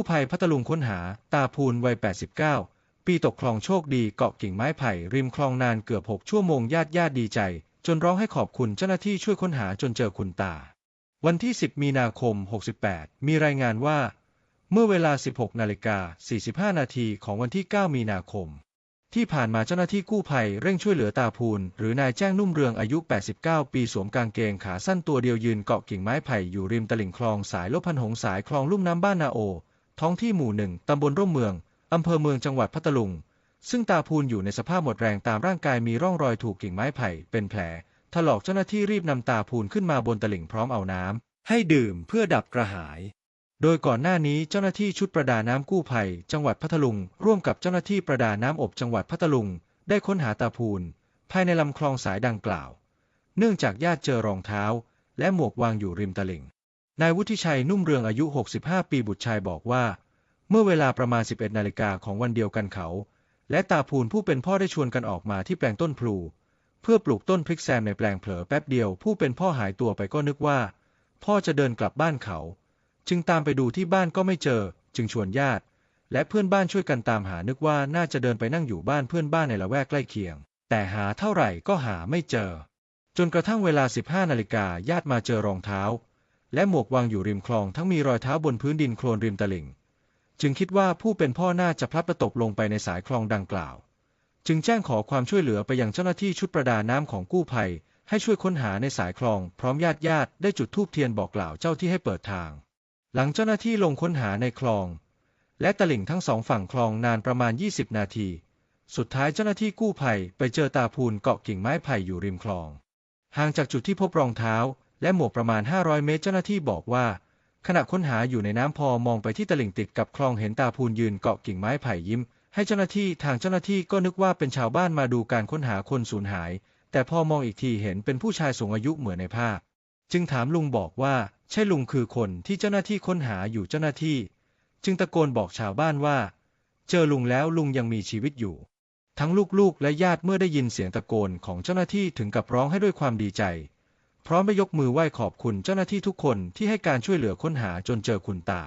กู้ภัยพัทลุงค้นหา ตาพูนวัย 89 ปีตกคลองโชคดีเกาะกิ่งไม้ไผ่ริมคลองนานเกือบ 6 ชั่วโมงญาติญาติดีใจ จนร้องให้ขอบคุณเจ้าหน้าที่ช่วยค้นหาจนเจอคุณตา วันที่ 10 มีนาคม 68 มีรายงานว่า เมื่อเวลา 16 นาฬิกา 45 นาทีของวันที่ 9 มีนาคม ที่ผ่านมาเจ้าหน้าที่กู้ภัยเร่งช่วยเหลือตาพูน หรือนายแจ้งนุ่มเรืองอายุ 89 ปีสวมกางเกงขาสั้นตัวเดียวยืนเกาะกิ่งไม้ไผ่อยู่ริมตลิ่งคลองสายลบพันหงสายคลองลุ่มน้ำบ้านนาโอ ท้องที่หมู่หนึ่งตำบลร่มเมือง อำเภอเมืองจังหวัดพัทลุง ซึ่งตาพูนอยู่ในสภาพหมดแรงตามร่างกายมีร่องรอยถูกกิ่งไม้ไผ่เป็นแผล ถลอกเจ้าหน้าที่รีบนำตาพูนขึ้นมาบนตลิ่งพร้อมเอาน้ำให้ดื่มเพื่อดับกระหาย โดยก่อนหน้านี้เจ้าหน้าที่ชุดประดาน้ำกู้ภัย จังหวัดพัทลุง ร่วมกับเจ้าหน้าที่ประดาน้ำอบจังหวัดพัทลุง ได้ค้นหาตาพูน ภายในลำคลองสายดังกล่าว เนื่องจากญาติเจอรองเท้า และหมวกวางอยู่ริมตลิ่ง นายวุฒิชัยนุ่มเรืองอายุ 65 ปีบุตรชายบอกว่า เมื่อเวลาประมาณ 11 นาฬิกาของวันเดียวกันเขา และตาพูนผู้เป็นพ่อได้ชวนกันออกมาที่แปลงต้นพลู เพื่อปลูกต้นพริกแซมในแปลงเผลอแป๊บเดียวผู้เป็นพ่อหายตัวไปก็นึกว่า พ่อจะเดินกลับบ้านเขา จึงตามไปดูที่บ้านก็ไม่เจอ จึงชวนญาติ และเพื่อนบ้านช่วยกันตามหานึกว่าน่าจะเดินไปนั่งอยู่บ้านเพื่อนบ้านในละแวกใกล้เคียง แต่หาเท่าไหร่ก็หาไม่เจอ จนกระทั่งเวลา 15 นาฬิกาญาติมาเจอรองเท้า และหมวกวางอยู่ริมคลองทั้งมีรอยเท้าบนพื้นดินโคลนริมตลิ่ง จึงคิดว่าผู้เป็นพ่อน่าจะพลัดตกลงไปในสายคลองดังกล่าว จึงแจ้งขอความช่วยเหลือไปยังเจ้าหน้าที่ชุดประดาน้ำของกู้ภัย ให้ช่วยค้นหาในสายคลอง พร้อมญาติญาติได้จุดธูปเทียนบอกกล่าวเจ้าที่ให้เปิดทาง หลังเจ้าหน้าที่ลงค้นหาในคลอง และตลิ่งทั้งสองฝั่งคลองนานประมาณ 20 นาที สุดท้ายเจ้าหน้าที่กู้ภัยไปเจอตาพูนเกาะกิ่งไม้ไผ่อยู่ริมคลองห่างจากจุดที่พบรองเท้า และหมวกประมาณ 500 เมตรเจ้าหน้าที่บอกว่า ขณะค้นหาอยู่ในน้ำพอมองไปที่ตลิ่งติดกับคลองเห็นตาพูนยืนเกาะกิ่งไม้ไผ่ยิ้ม ให้เจ้าหน้าที่ทางเจ้าหน้าที่ก็นึกว่าเป็นชาวบ้านมาดูการค้นหาคนสูญหาย แต่พอมองอีกทีเห็นเป็นผู้ชายสูงอายุเหมือนในภาพ จึงถามลุงบอกว่า ใช่ลุงคือคนที่เจ้าหน้าที่ค้นหาอยู่เจ้าหน้าที่ จึงตะโกนบอกชาวบ้านว่า เจอลุงแล้วลุงยังมีชีวิตอยู่ ทั้งลูกๆและญาติเมื่อได้ยินเสียงตะโกนของเจ้าหน้าที่ถึงกับร้องให้ด้วยความดีใจ ร้อมไปยกมือไหว้ขอบคุณเจ้าหน้าที่ทุกคนที่ให้การช่วยเหลือค้นหาจนเจอคุณตา